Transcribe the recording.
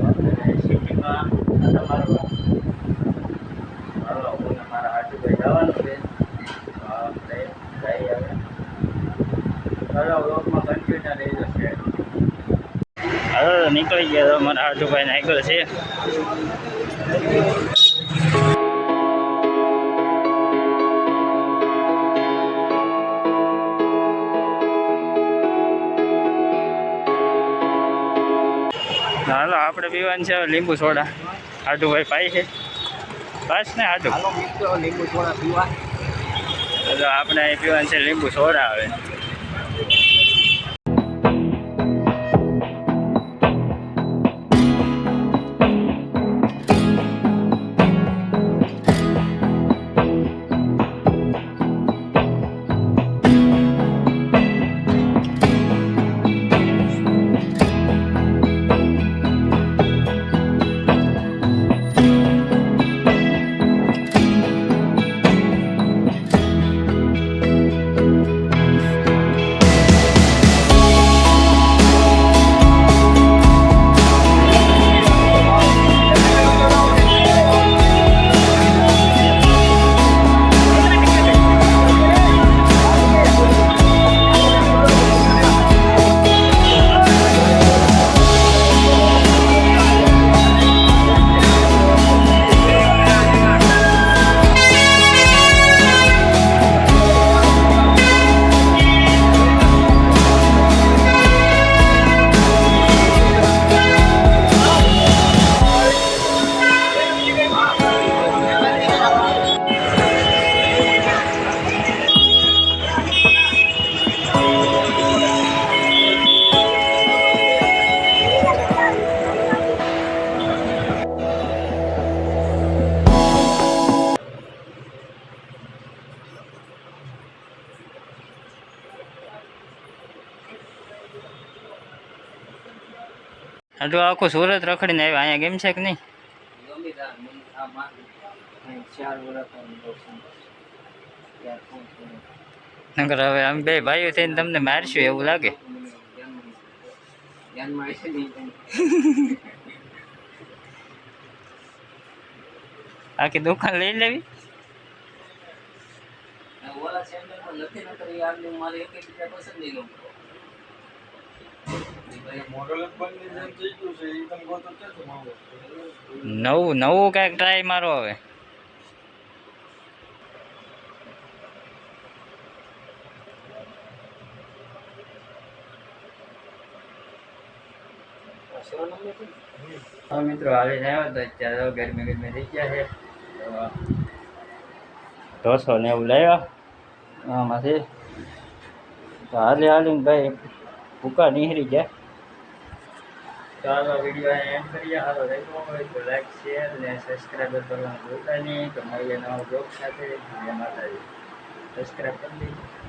આપણે સિટીમાં આટા મારવા મારવા હું ને મારા હાથુભાઈ જવાનું છે તો આપણે જઈએ હવે ચાલો બ્લોગમાં કન્ટિન્યુ રહેજો છે હવે નીકળી ગયા તો મારા હાથુભાઈ નાખ્યો છે. આપણે પીવાનું છે લીંબુ સોડા. ભાઈ પાઈ છે. બસ ને હાડુ લીંબુ સોડા પીવા. આપણે અહીં પીવાનું છે લીંબુ સોડા આવે હાડુ આખું સુરત રખડીને આવ્યા અહીંયા ગેમ છે કે નહીં? નકર હવે અમે બે ભાઈઓ થઈને તમને મારશું એવું લાગે? આખી દુકાન લઈ લેવી? ઓલા સેન્ટર પર નથી નકર આગળ મારે એક એક પસંદ નહીં ગમતો નવું નવું કાંઈક ટ્રાય મારો હવે. હા મિત્રો આવી આવ્યો તો અત્યારે ગરમી ગરમી થઈ ગયા છે. તો ઢોસો ને એવું લાવ્યા આમાંથી તો હાલી હાલીને ભાઈ ભૂકા નીહરી ગયા. ચાલો વીડિયો એન્ડ કરીએ. હાલો રહેતો હોય તો લાઈક શેર અને સબસ્ક્રાઈબ કરવાનું ભૂલતા નહીં. તો મળીએ નવા બ્લોગ સાથે. જય માતાજી. સબસ્ક્રાઈબ કરી દેજો.